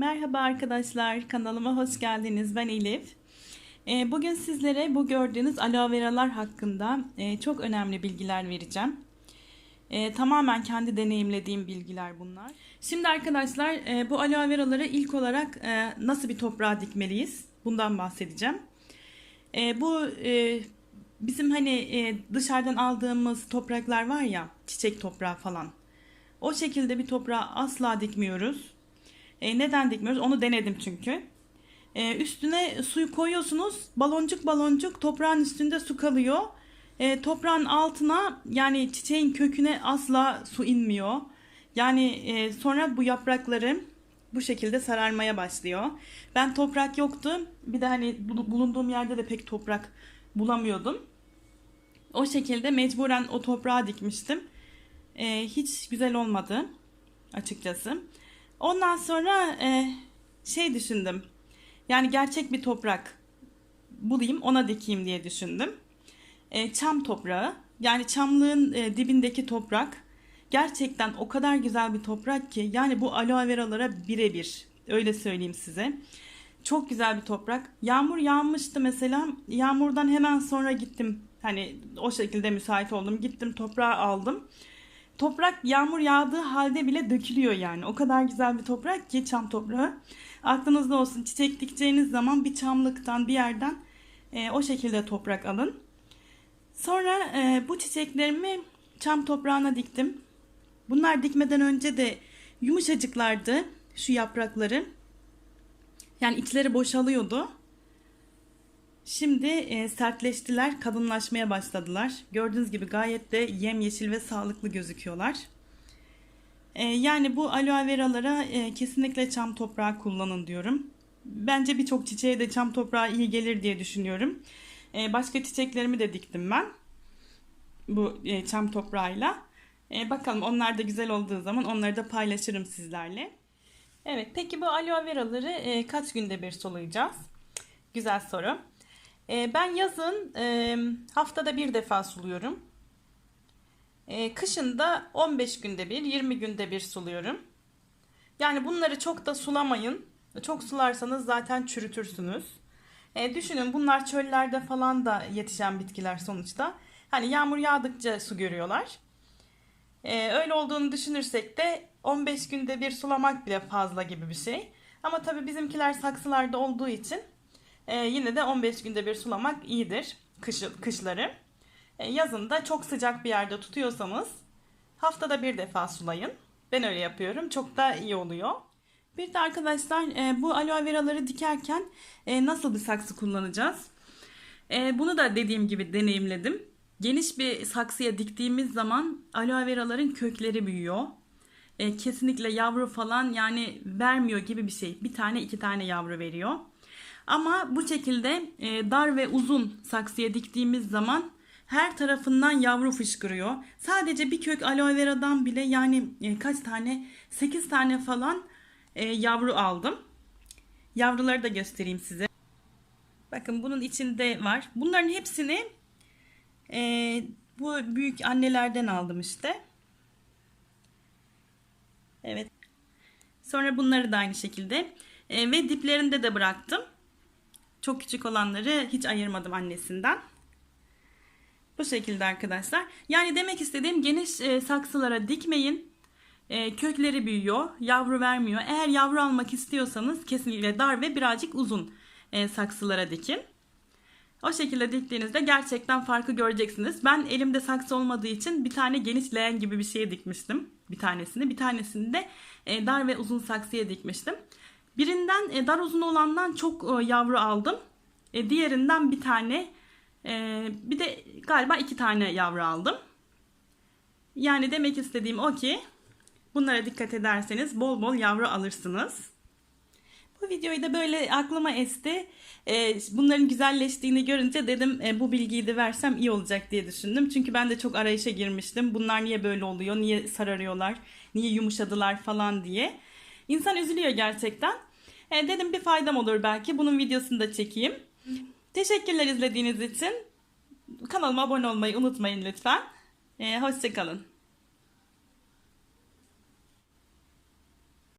Merhaba arkadaşlar, kanalıma hoş geldiniz. Ben Elif. Ee, Bugün sizlere bu gördüğünüz aloe veralar hakkında e, çok önemli bilgiler vereceğim. Ee, Tamamen kendi deneyimlediğim bilgiler bunlar. Şimdi arkadaşlar e, bu aloe veraları ilk olarak e, nasıl bir toprağa dikmeliyiz? Bundan bahsedeceğim. E, Bu e, bizim hani e, dışarıdan aldığımız topraklar var ya, çiçek toprağı falan. O şekilde bir toprağa asla dikmiyoruz. E, neden dikmiyoruz? Onu denedim çünkü. E, üstüne suyu koyuyorsunuz. Baloncuk baloncuk toprağın üstünde su kalıyor. E, toprağın altına yani çiçeğin köküne asla su inmiyor. Yani e, sonra bu yaprakları bu şekilde sararmaya başlıyor. Ben toprak yoktu. Bir de hani bu- bulunduğum yerde de pek toprak bulamıyordum. O şekilde mecburen o toprağa dikmiştim. E, hiç güzel olmadı açıkçası. Ondan sonra e, şey düşündüm. Yani gerçek bir toprak bulayım ona dikeyim diye düşündüm. E, çam toprağı yani çamlığın e, dibindeki toprak gerçekten o kadar güzel bir toprak ki yani bu aloe veralara birebir öyle söyleyeyim size. Çok güzel bir toprak. Yağmur yağmıştı mesela. Yağmurdan hemen sonra gittim. Hani o şekilde müsait oldum. Gittim toprağı aldım. Toprak yağmur yağdığı halde bile dökülüyor yani. O kadar güzel bir toprak ki çam toprağı. Aklınızda olsun çiçek dikeceğiniz zaman bir çamlıktan bir yerden e, o şekilde toprak alın. Sonra e, bu çiçeklerimi çam toprağına diktim. Bunlar dikmeden önce de yumuşacıklardı şu yaprakları. Yani içleri boşalıyordu. Şimdi e, sertleştiler, kalınlaşmaya başladılar. Gördüğünüz gibi gayet de yemyeşil ve sağlıklı gözüküyorlar. E, yani bu aloe veralara e, kesinlikle çam toprağı kullanın diyorum. Bence birçok çiçeğe de çam toprağı iyi gelir diye düşünüyorum. E, başka çiçeklerimi de diktim ben bu e, çam toprağıyla. E, bakalım onlar da güzel olduğu zaman onları da paylaşırım sizlerle. Evet, peki bu aloe veraları e, kaç günde bir sulayacağız? Güzel soru. E, ben yazın haftada bir defa suluyorum. E, kışın da 15 günde bir, 20 günde bir suluyorum. Yani bunları çok da sulamayın. Çok sularsanız zaten çürütürsünüz. E, düşünün bunlar çöllerde falan da yetişen bitkiler sonuçta. Hani yağmur yağdıkça su görüyorlar. E, öyle olduğunu düşünürsek de 15 günde bir sulamak bile fazla gibi bir şey. Ama tabii bizimkiler saksılarda olduğu için e, yine de 15 günde bir sulamak iyidir kış, kışları. E, yazın da çok sıcak bir yerde tutuyorsanız haftada bir defa sulayın. Ben öyle yapıyorum. Çok da iyi oluyor. Bir de arkadaşlar e, bu aloe veraları dikerken e, nasıl bir saksı kullanacağız? E, bunu da dediğim gibi deneyimledim. Geniş bir saksıya diktiğimiz zaman aloe veraların kökleri büyüyor. E, kesinlikle yavru falan yani vermiyor gibi bir şey. Bir tane iki tane yavru veriyor. Ama bu şekilde e, dar ve uzun saksıya diktiğimiz zaman her tarafından yavru fışkırıyor. Sadece bir kök aloe veradan bile yani e, kaç tane 8 tane falan e, yavru aldım. Yavruları da göstereyim size. Bakın bunun içinde var. Bunların hepsini e, bu büyük annelerden aldım işte. Evet. Sonra bunları da aynı şekilde. E, ve diplerinde de bıraktım. Çok küçük olanları hiç ayırmadım annesinden. Bu şekilde arkadaşlar. Yani demek istediğim geniş e, saksılara dikmeyin. E, kökleri büyüyor, yavru vermiyor. Eğer yavru almak istiyorsanız kesinlikle dar ve birazcık uzun e, saksılara dikin. O şekilde diktiğinizde gerçekten farkı göreceksiniz. Ben elimde saksı olmadığı için bir tane geniş leğen gibi bir şeye dikmiştim. Bir tanesini. Bir tanesini de e, dar ve uzun saksıya dikmiştim. Birinden e, dar uzun olandan çok e, yavru aldım. E, diğerinden bir tane e, bir de galiba iki tane yavru aldım. Yani demek istediğim o ki bunlara dikkat ederseniz bol bol yavru alırsınız. Bu videoyu da böyle aklıma esti. Ee, bunların güzelleştiğini görünce dedim e, bu bilgiyi de versem iyi olacak diye düşündüm. Çünkü ben de çok arayışa girmiştim. Bunlar niye böyle oluyor? Niye sararıyorlar? Niye yumuşadılar falan diye. İnsan üzülüyor gerçekten. E, dedim bir faydam olur belki. Bunun videosunu da çekeyim. Teşekkürler izlediğiniz için. Kanalıma abone olmayı unutmayın lütfen. E, hoşçakalın.